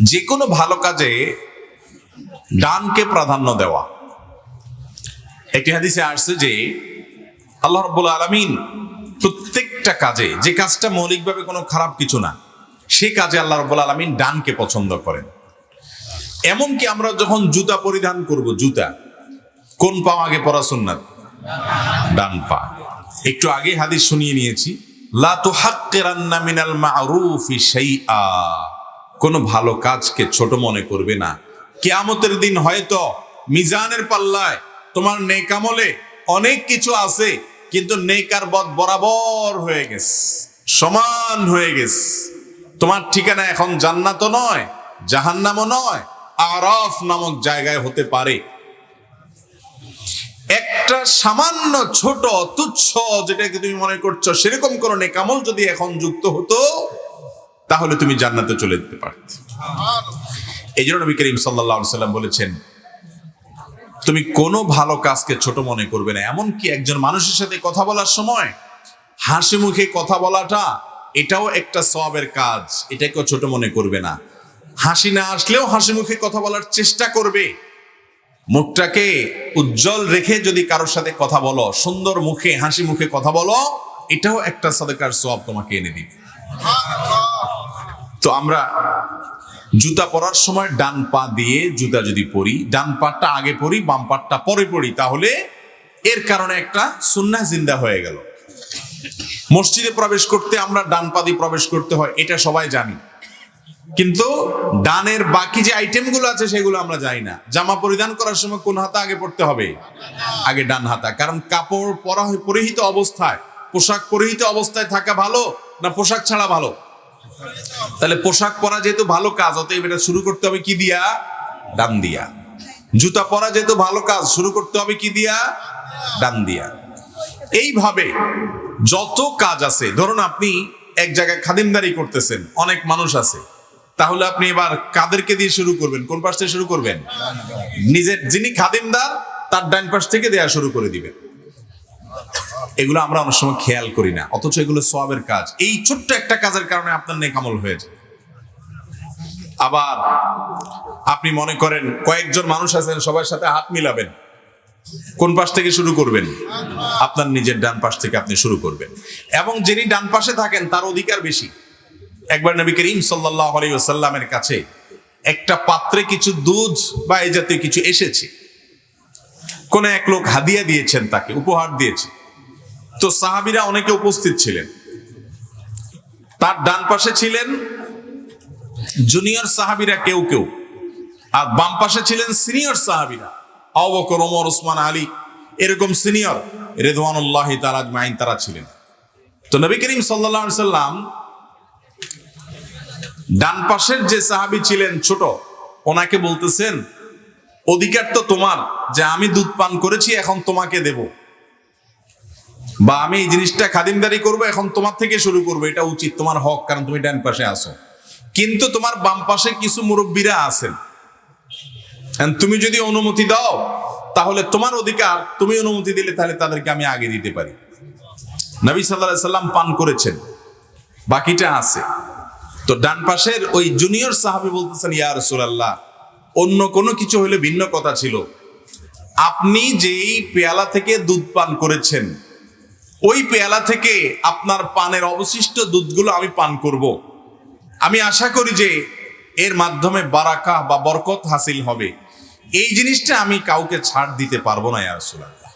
যে কোনো ভালো কাজে ডানকে প্রাধান্য দেওয়া। একটি হাদিসে আসছে যে, আল্লাহ রব্বুল আলমিন প্রত্যেকটা কাজে, যে কাজটা মৌলিকভাবে কোনো খারাপ কিছু না সে কাজে আল্লাহ রব্বুল আলমিন ডানকে পছন্দ করেন। এমনকি আমরা যখন জুতা পরিধান করব, জুতা, কোন পা আগে পরা সুন্নাত? ডান পা। একটু আগে হাদিস শুনিয়ে নিয়েছি, লা তুহাক্কিরান্না মিনাল মা'রুফি শাইআ। কোন ভালো কাজকে ছোট মনে করবে না। কেয়ামতের দিন হয়তো মিজানের পাল্লায় তোমার নেকামলে অনেক কিছু আছে, কিন্তু নেকার বদ বরাবর হয়ে গেছে, সমান হয়ে গেছে। তোমার ঠিকানা এখন জান্নাত নয়, জাহান্নামও নয়, আরফ নামক জায়গায় হতে পারে। একটা সামান্য ছোট তুচ্ছ যেটাকে তুমি মনে করছ সেরকম কোন নেকামল যদি এখন যুক্ত হতো তাহলে তুমি জান্নাতে চলে যেতে পারতে। এই জন্য নবী করিম সাল্লাম বলেছেন, তুমি কোনো ভালো কাজকে ছোট মনে করবে না। এমনকি একজন মানুষের সাথে কথা বলার সময়, হাসি মুখে কথা বলাটা, এটাও একটা সবের কাজ। এটাকেও ছোট মনে করবে না। হাসি না আসলেও হাসি মুখে কথা বলার চেষ্টা করবে। মুখটাকে উজ্জ্বল রেখে যদি কারোর সাথে কথা বলো, সুন্দর মুখে, হাসি মুখে কথা বলো, এটাও একটা সাদেকার সব তোমাকে এনে দিবে। তো আমরা জুতা পরার সময় ডান পা দিয়ে জুতা যদি পরি, ডান পাটটা আগে পরি, বাম পাটটা পরে পরি, তাহলে এর কারণে একটা সুন্না জিন্দা হয়ে গেল। মসজিদে প্রবেশ করতে আমরা ডান পা দিয়ে প্রবেশ করতে হয়, এটা সবাই জানি। কিন্তু ডানের বাকি যে আইটেমগুলো আছে, সেগুলো আমরা জানি না। জামা পরিধান করার সময় কোন হাতা আগে পড়তে হবে? আগে ডান হাতা। কারণ কাপড় পরা পরিহিত অবস্থায়। পোশাক পরিহিত অবস্থায় থাকা ভালো না পোশাক ছাড়া ভালো? তাহলে পোশাক পরা যেহেতু ভালো কাজ, অতএব এটা শুরু করতে হবে কি দিয়া? ডান দিয়া। জুতা পরা যেহেতু ভালো কাজ, শুরু করতে হবে কি দিয়া? ডান দিয়া। এইভাবে যত কাজ আছে, ধরুন আপনি এক জায়গায় খাদিমদারি করতেছেন, অনেক মানুষ আছে, তাহলে আপনি এবার কাদেরকে দিয়ে শুরু করবেন? কোন পাশ থেকে শুরু করবেন? নিজের, যিনি খাদিমদার, তার ডান পাশ থেকে দেয়া শুরু করে দিবেন। এগুলো আমরা অনেক সময় খেয়াল করি না, অথচ এগুলো সবের কাজ। এই ছোট্ট একটা কাজের কারণে আপনার নেকামল হয়ে যায়। আবার আপনি মনে করেন কয়েকজন মানুষ আছেন, সবার সাথে হাত মিলাবেন। কোন পাশ থেকে শুরু করবেন? আপনার নিজের ডান পাশ থেকে আপনি শুরু করবেন। এবং যিনি ডান পাশে থাকেন, তার অধিকার বেশি। একবার নবী করিম সাল্লাহ আলাইসাল্লামের কাছে একটা পাত্রে কিছু দুধ বা এই জাতীয় কিছু এসেছে। কোন এক লোক হাদিয়া দিয়েছেন তাকে, উপহার দিয়েছে। তো সাহাবিরা অনেকে উপস্থিত ছিলেন। তার ডান পাশে ছিলেন জুনিয়র সাহাবিরা কেউ কেউ। আর বাম পাশে ছিলেন সিনিয়র সাহাবিরা অবকর ওমর, ওসমান, আলী। এরকম সিনিয়র রেদওয়ানুল্লাহ তারাজ মাইন তারা ছিলেন। তো নবী করিম সাল্লাহ সাল্লাম ডান পাশের যে সাহাবি ছিলেন ছোট, ওনাকে বলতেছেন, অধিকার তো তোমার যে আমি দুধ পান করেছি, এখন তোমাকে দেব। বা আমি এই জিনিসটা খাদিমদারি করব, এখন তোমার থেকে শুরু করব, এটা উচিত, তোমার হক, কারণ তুমি ডান পাশে আসো কিন্তু তোমার বাম পাশে কিছু মুরব্বীরা আছেন। তুমি যদি অনুমতি দাও, তাহলে তোমার অধিকার, তুমি অনুমতি দিলে তাহলে তাদেরকে আমি আগে দিতে পারি। নবী সাল্লাহ সাল্লাম পান করেছেন। বাকিটা আছে। তো ডান পাশের ওই জুনিয়র সাহাবি বলতেছেন, ইয়া রসুলাল্লাহ, অন্য কোনো কিছু হলে ভিন্ন কথা ছিল। আপনি যেই পেয়ালা থেকে দুধ পান করেছেন ওই পেয়ালা থেকে আপনার পানের অবশিষ্ট দুধগুলো আমি পান করব। আমি আশা করি যে এর মাধ্যমে বারাকা বা বরকত হাসিল হবে। এই জিনিসটা আমি কাউকে ছাড় দিতে পারব না, ইয়া রাসূলুল্লাহ।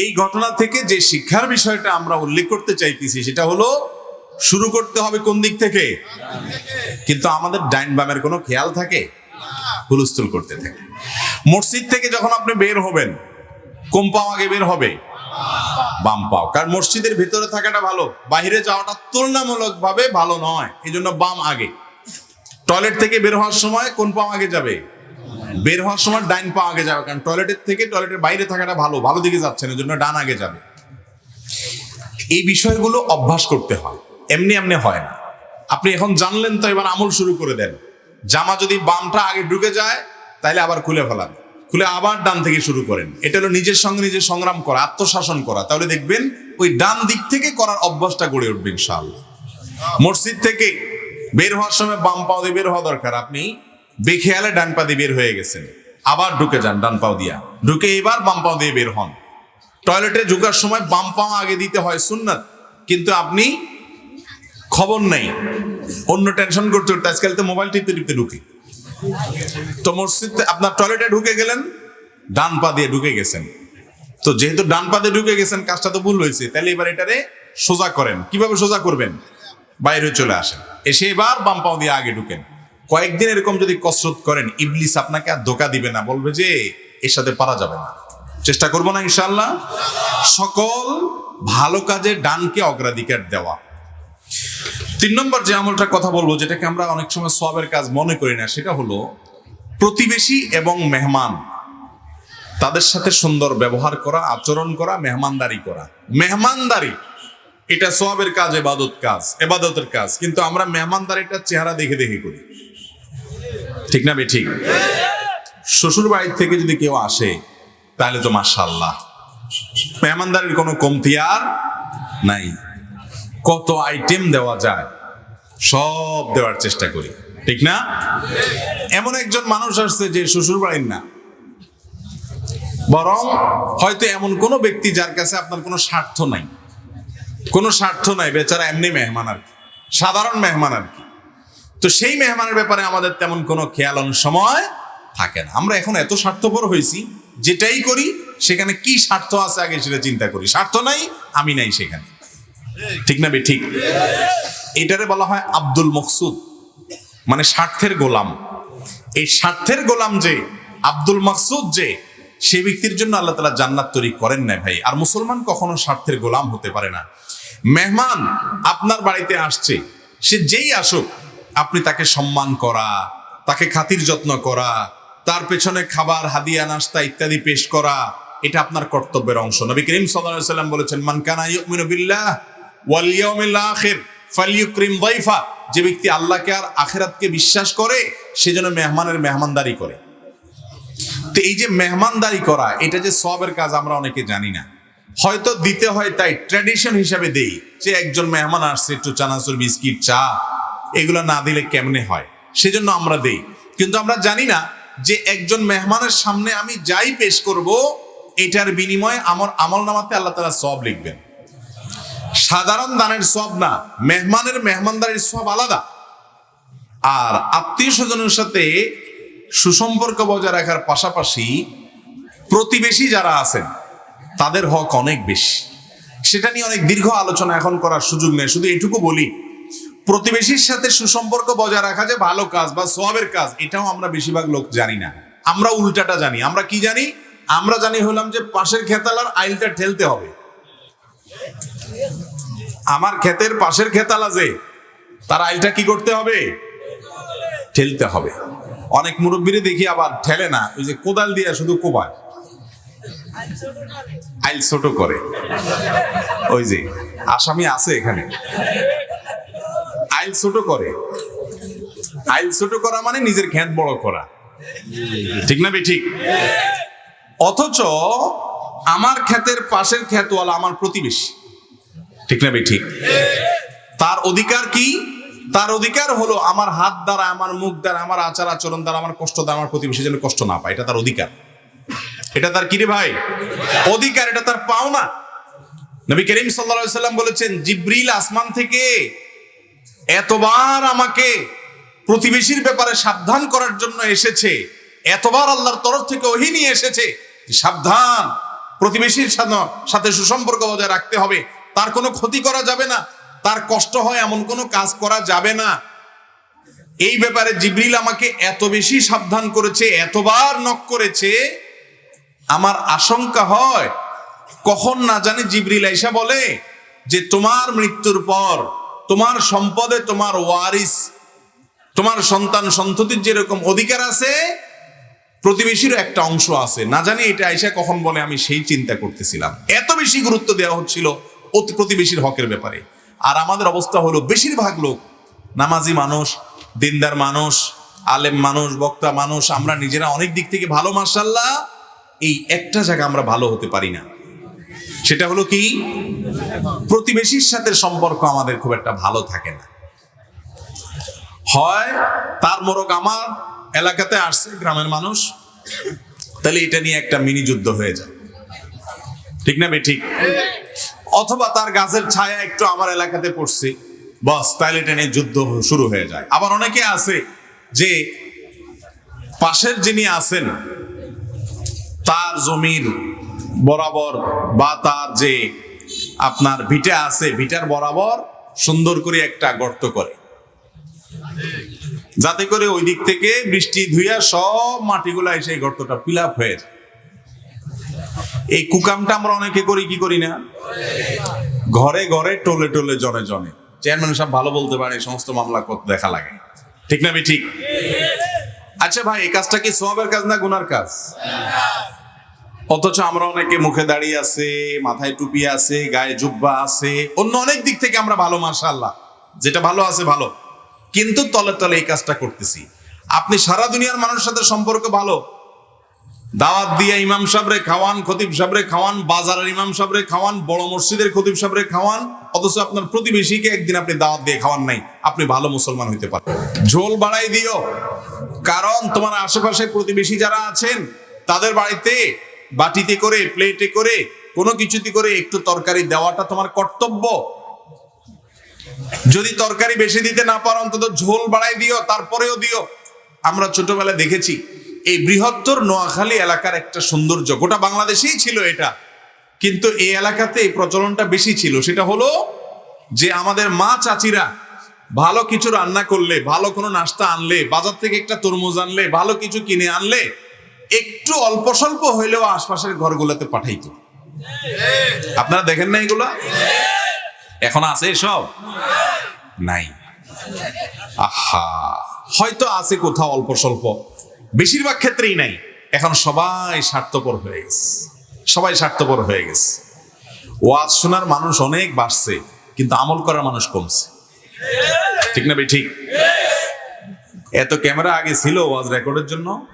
এই ঘটনা থেকে যে শিক্ষার বিষয়টা আমরা উল্লেখ করতে চাইতেছি, সেটা হলো শুরু করতে হবে কোন দিক থেকে? কিন্তু আমাদের ডাইন বামের কোনো খেয়াল থাকে? হুলস্থুল করতে থাকে। মসজিদ থেকে যখন আপনি বের হবেন কোন পাও আগে বের হবে। বাম পাও। কারণ মসজিদের ভেতরে থাকাটা ভালো বাইরে যাওয়াটা তুলনামূলক ভাবে ভালো নয়। এই জন্য বাম আগে। টয়লেট থেকে বের হওয়ার সময় কোন পাও আগে যাবে? বের হওয়ার সময় ডাইন পা আগে যাবে, কারণ টয়লেটের থেকে টয়লেটের বাইরে থাকাটা ভালো ভালো দিকে যাচ্ছেন এই জন্য ডান আগে যাবে। এই বিষয়গুলো অভ্যাস করতে হয়। এমনি এমনি হয় না। আপনি এখন জানলেন তো, এবার আমল শুরু করে দেন। জামা যদি বামটা আগে ঢুকে যায়, তাহলে আবার খুলে ফেলান। খুলে আবার ডান থেকে শুরু করেন। এটা হলো নিজের সঙ্গে নিজে সংগ্রাম করা, আত্মশাসন করা। তাহলে দেখবেন ওই ডান দিক থেকে করার অভ্যাসটা গড়ে উঠবে ইনশাআল্লাহ। মসজিদ থেকে বের হওয়ার সময় বাম পাও দিয়ে বের হওয়া দরকার। আপনি বেখেয়ালে ডান পা দিয়ে বের হয়ে গেছেন। আবার ঢুকে যান ডান পাও দিয়া। ঢুকে এবার বাম পাও দিয়ে বের হন। টয়লেটে ঢুকার সময় বাম পাও আগে দিতে হয় সুন্নাত, কিন্তু আপনি খবর নেই। অন্য টেনশন করতে করতে আজকাল তো মোবাইল টিপতে টিপতে ঢুকে। তো মসজিদ আপনার টয়লেটে ঢুকে গেলেন, ডান পা দিয়ে ঢুকে গেছেন। তো যেহেতু ডান পা দিয়ে ঢুকে গেছেন, কাজটা তো ভুল হয়েছে, তাহলে এবার এটারে সোজা করেন। কীভাবে সোজা করবেন? বাইরে চলে আসেন। এসে এবার বাম পাও দিয়ে আগে ঢুকেন। কয়েকদিন এরকম যদি কসরত করেন, ইবলিস আপনাকে আর ধোকা দিবে না, বলবে যে এর সাথে পারা যাবে না। চেষ্টা করব না ইনশাল্লাহ সকল ভালো কাজে ডানকে অগ্রাধিকার দেওয়া। তিন নম্বর যে আমলটার কথা বলব, যেটাকে আমরা অনেক সময় সবের কাজ মনে করি না, সেটা হলো প্রতিবেশী এবং মেহমান। তাদের সাথে সুন্দর ব্যবহার করা, আচরণ করা, মেহমানদারি করা। মেহমানদারি, এটা সবের কাজ, এবাদত কাজ, এবাদতের কাজ। কিন্তু আমরা মেহমানদারিটার চেহারা দেখে দেখে করি। ঠিক না ঠিক শ্বশুর বাড়ির থেকে যদি কেউ আসে, তাহলে তো মাশাল্লাহ মেহমানদারির কোনো কমতি আর নাই। কত আইটেম দেওয়া যায়, সব দেওয়ার চেষ্টা করি। ঠিক না? এমন একজন মানুষ আসছে যে শ্বশুর বাড়ির না। বরং হয়তো এমন কোনো ব্যক্তি যার কাছে আপনার কোনো স্বার্থ নাই। কোনো স্বার্থ নাই, বেচারা এমনি মেহমান আর কি। সাধারণ মেহমান আর কি। তো সেই মেহমানের ব্যাপারে আমাদের তেমন কোনো খেয়াল সময় থাকে না। আমরা এখন এত স্বার্থপর হয়েছি, যেটাই করি, সেখানে কি স্বার্থ আছে আগে সেটা চিন্তা করি। স্বার্থ নাই, আমি নাই সেখানে। ঠিক না ঠিক? এটারে বলা হয় আব্দুল মকসুদ মানে স্বার্থের গোলাম। এই স্বার্থের গোলাম যে, আব্দুল মকসুদ যে, সেই ব্যক্তির জন্য আল্লাহ তালা জান্নাত তৈরি করেন না ভাই। আর মুসলমান কখনো স্বার্থের গোলাম হতে পারে না। মেহমান আপনার বাড়িতে আসছে, সে যেই আসুক, আপনি তাকে সম্মান করা, তাকে খাতির যত্ন করা, তার পেছনে খাবার, হাদিয়া, নাস্তা ইত্যাদি পেশ করা, এটা আপনার কর্তব্যের অংশ। নবী করিম সাল্লাম বলেছেন, মান কানা ইউমিনু বিল্লাহ ওয়াল ইয়াউমিল আখির, ফালইউকরিম যায়ফা যে ব্যক্তি আল্লাহকে আর আখিরাতকে বিশ্বাস করে সেজন্য মেহমানের মেহমানদারি করে। তো এই যে মেহমানদারি করা, এটা যে সবের কাজ আমরা অনেকে জানি না। হয়তো দিতে হয় তাই ট্র্যাডিশন হিসাবে দেই, যে একজন মেহমান আসছে, একটু চানাচুর, বিস্কিট, চা, এগুলো না দিলে কেমনে হয়? সেজন্য আমরা দেই। কিন্তু আমরা জানি না যে একজন মেহমানের সামনে আমি যাই পেশ করব, এটার বিনিময়ে আমার আমল নামাতে আল্লাহ তালা সব লিখবেন। সাধারণ দানের সব না, মেহমানের মেহমানদারির সব আলাদা। আর আত্মীয় স্বজনের সাথে সুসম্পর্ক বজায় রাখার পাশাপাশি প্রতিবেশী যারা আছেন, তাদের হক অনেক বেশি। সেটা নিয়ে অনেক দীর্ঘ আলোচনা এখন করার সুযোগ নেই, শুধু এটুকু বলি, প্রতিবেশীর সাথে সুসম্পর্ক বজায় রাখা যে ভালো কাজ বা সবের কাজ, এটাও আমরা বেশিরভাগ লোক জানি না। আমরা উল্টাটা জানি। আমরা কি জানি? আমরা জানি হলাম যে পাশের খেতালার আইলটা ঠেলতে হবে। আমার ক্ষেতের পাশের খেতালা যে তার আইলটা কি করতে হবে? ঠেলতে হবে। অনেক মুরব্বীরে দেখি আবার ঠেলে না। ওই যে কোদাল দিয়ে শুধু কোবায়। আইল ছোট করে। ওই যে, আসামি আছে এখানে। আইল ছোট করে। আইল ছোট করা মানে নিজের খ্যাত বড় করা। ঠিক না ঠিক? অথচ আমার ক্ষেতের পাশের খ্যাতওয়ালা আমার প্রতিবেশী। ঠিক না ঠিক তার অধিকার কি? তার অধিকার হলো আমার হাত দ্বারা, আমার মুখ দ্বারা, আমার আচার আচরণ দ্বারা, আমার কষ্ট দ্বারা, আমার প্রতিবেশী যেন কষ্ট না পায়। এটা তার অধিকার। এটা তার কিরে ভাই? অধিকার, এটা তার পাওনা। নবী করিম সাল্লা সাল্লাম বলেছেন, জিব্রিল আসমান থেকে এতবার আমাকে প্রতিবেশীর ব্যাপারে সাবধান করার জন্য এসেছে। এতবার আল্লাহর তরফ থেকে ওহি নিয়ে এসেছে সাবধান, প্রতিবেশীর সাথে সুসম্পর্ক বজায় রাখতে হবে। তার কোনো ক্ষতি করা যাবে না। তার কষ্ট হয় এমন কোনো কাজ করা যাবে না। এই ব্যাপারে জিব্রিল আমাকে এত বেশি সাবধান করেছে, এতবার নক করেছে, আমার আশঙ্কা হয়, কখন না জানি জিব্রিল আইসা বলে যে তোমার মৃত্যুর পর, তোমার সম্পদে তোমার ওয়ারিস, তোমার সন্তান সন্ততির যেরকম অধিকার আছে, প্রতিবেশীরও একটা অংশ আছে। না জানি এটা আইসা কখন বলে, আমি সেই চিন্তা করতেছিলাম। এত বেশি গুরুত্ব দেওয়া হচ্ছিল। প্রতিবেশীর হকের ব্যাপারে। আর আমাদের অবস্থা হলো বেশিরভাগ লোক নামাজি মানুষ, দিনদার মানুষ, আলেম মানুষ, বক্তা মানুষ, আমরা নিজেরা অনেক দিক থেকে ভালো মার্শাল্লাহ এই একটা জায়গা আমরা ভালো হতে পারি না। সেটা হলো কি? প্রতিবেশীর সাথে সম্পর্ক আমাদের খুব একটা ভালো থাকে না। হয় তার মোরগ আমার, এলাকাতে আসছে গ্রামের মানুষ, তাহলে এটা নিয়ে একটা মিনি যুদ্ধ হয়ে যায়। ঠিক না বে, ঠিক? অথবা তার গাছের ছায়া একটু আমার এলাকাতে পড়ছে। বস তাহলে এটা নিয়ে যুদ্ধ শুরু হয়ে যায়। আবার অনেকে আছে যে পাশের যিনি আছেন, তার জমির বরাবর বা তার যে আপনার ভিটা আছে, ভিটার বরাবর সুন্দর করে একটা গর্ত করে। যাতে করে ওই দিক থেকে বৃষ্টি ধুইয়া সব মাটিগুলা এসে গর্তটা ফিল আপ হয়ে যায়। এই কুকামটা আমরা অনেকে করি, কি করি না? ঘরে ঘরে, টোলে টোলে, জনে জনে। চেয়ারম্যান সাহেব ভালো বলতে পারে সমস্ত মামলা করতে দেখা লাগে। ঠিক না ঠিক আচ্ছা ভাই, এই কাজটা কি সোয়াবের কাজ না গুনার কাজ? অথচ আমরা অনেকে মুখে দাঁড়িয়ে আছে, মাথায় টুপি আছে, গায়ে জুব্বা আছে, অন্য অনেক দিক থেকে আমরা ভালো, মাশাআল্লাহ। যেটা ভালো আছে, ভালো। কিন্তু তলে তলে এই কাজটা করতেছি। আপনি সারা দুনিয়ার মানুষের সাথে সম্পর্ক ভালো? দাওয়াত দিয়ে ইমাম সাহেবরে খাওয়ান, খতিব সাহেবরে খাওয়ান, বাজারের ইমাম সাহেবরে খাওয়ান, বড় মসজিদের খতিব সাহেবরে খাওয়ান, অথচ আপনার প্রতিবেশীকে একদিন আপনি দাওয়াত দিয়ে খাওয়ান নাই, আপনি ভালো মুসলমান হইতে পারেন। ঝোল বাড়াই দিও। কারণ তোমার আশেপাশে প্রতিবেশী যারা আছেন, তাদের বাড়িতে বাটিতে করে, প্লেটে করে, কোনো কিছুতে করে একটু তরকারি দেওয়াটা তোমার কর্তব্য। যদি তরকারি বেশি দিতে না পারো, অন্তত ঝোল বাড়াই দিও, তারপরেও দিও। আমরা ছোটবেলায় দেখেছি এই বৃহত্তর নোয়াখালী এলাকার একটা সৌন্দর্য। গোটা বাংলাদেশেই ছিল এটা। কিন্তু এই এলাকাতে এই প্রচলনটা বেশি ছিল। সেটা হলো যে আমাদের মা চাচিরা ভালো কিছু রান্না করলে, ভালো কোনো নাস্তা আনলে, বাজার থেকে একটা তরমুজ আনলে, ভালো কিছু কিনে আনলে, একটু অল্প স্বল্প হইলেও আশপাশের ঘরগুলোতে পাঠাইতো। আপনারা দেখেন না এগুলা? এখন আছে সব নাই। আহা! হয়তো আছে কোথাও অল্প স্বল্প। বেশিরভাগ ক্ষেত্রেই নাই। এখন সবাই স্বার্থপর হয়ে গেছে। সবাই স্বার্থপর হয়ে গেছে। ওয়াজ শোনার মানুষ অনেক বাড়ছে, কিন্তু আমল করার মানুষ কমছে। ঠিক না ভাই, ঠিক? এত ক্যামেরা আগে ছিল ওয়াজ রেকর্ডের জন্য।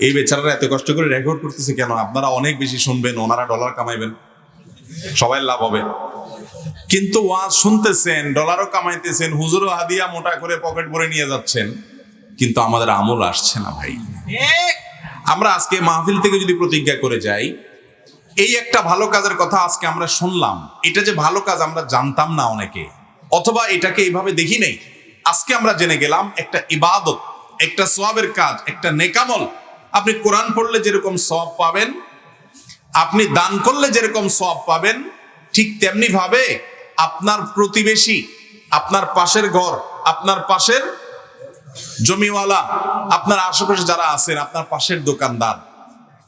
এই বেচারারা এত কষ্ট করে রেকর্ড করতেছে কেন? আপনারা অনেক বেশি শুনবেন, ওনারা ডলার কামাইবেন। সবাই লাভ হবে। কিন্তু ওয়াজ শুনতেছেন, ডলারও কামাইতেছেন, হুজুরও হাদিয়া মোটা করে পকেট ভরে নিয়ে যাচ্ছেন। কিন্তু আমাদের আমল আসছে না ভাই। আমরা আজকে মাহফিল থেকে যদি প্রতিজ্ঞা করে যাই, এই একটা ভালো কাজের কথা আজকে আমরা শুনলাম। এটা যে ভালো কাজ আমরা জানতাম না অনেকে। অথবা এটাকে এইভাবে দেখি নেই। আজকে আমরা জেনে গেলাম একটা ইবাদত, একটা সোয়াবের কাজ, একটা নেকামল। আপনি কোরআন পড়লে যেরকম সওয়াব পাবেন, আপনি দান করলে যেরকম সওয়াব পাবেন, ঠিক তেমনি ভাবে আপনার প্রতিবেশী, আপনার পাশের ঘর, আপনার পাশের জমিওয়ালা, আপনার আশেপাশে যারা আছেন, আপনার পাশের দোকানদার,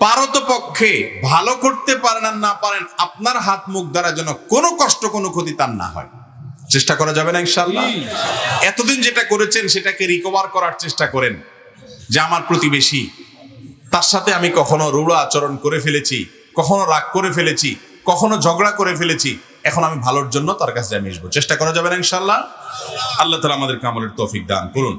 পারত পক্ষে ভালো করতে পারেন আর না পারেন, আপনার হাত মুখ দ্বারা যেন কোনো কষ্ট, কোনো ক্ষতি তার না হয়। চেষ্টা করা যাবে না ইনশাল্লাহ এতদিন যেটা করেছেন, সেটাকে রিকভার করার চেষ্টা করেন। যে আমার প্রতিবেশী, তার সাথে আমি কখনো রূঢ় আচরণ করে ফেলেছি, কখনো রাগ করে ফেলেছি, কখনো ঝগড়া করে ফেলেছি, এখন আমি ভালোর জন্য তার কাছে আমি আসব। চেষ্টা করা যাবে না ইনশাল্লাহ আল্লাহ তালা আমাদের কামলের তৌফিক দান করুন।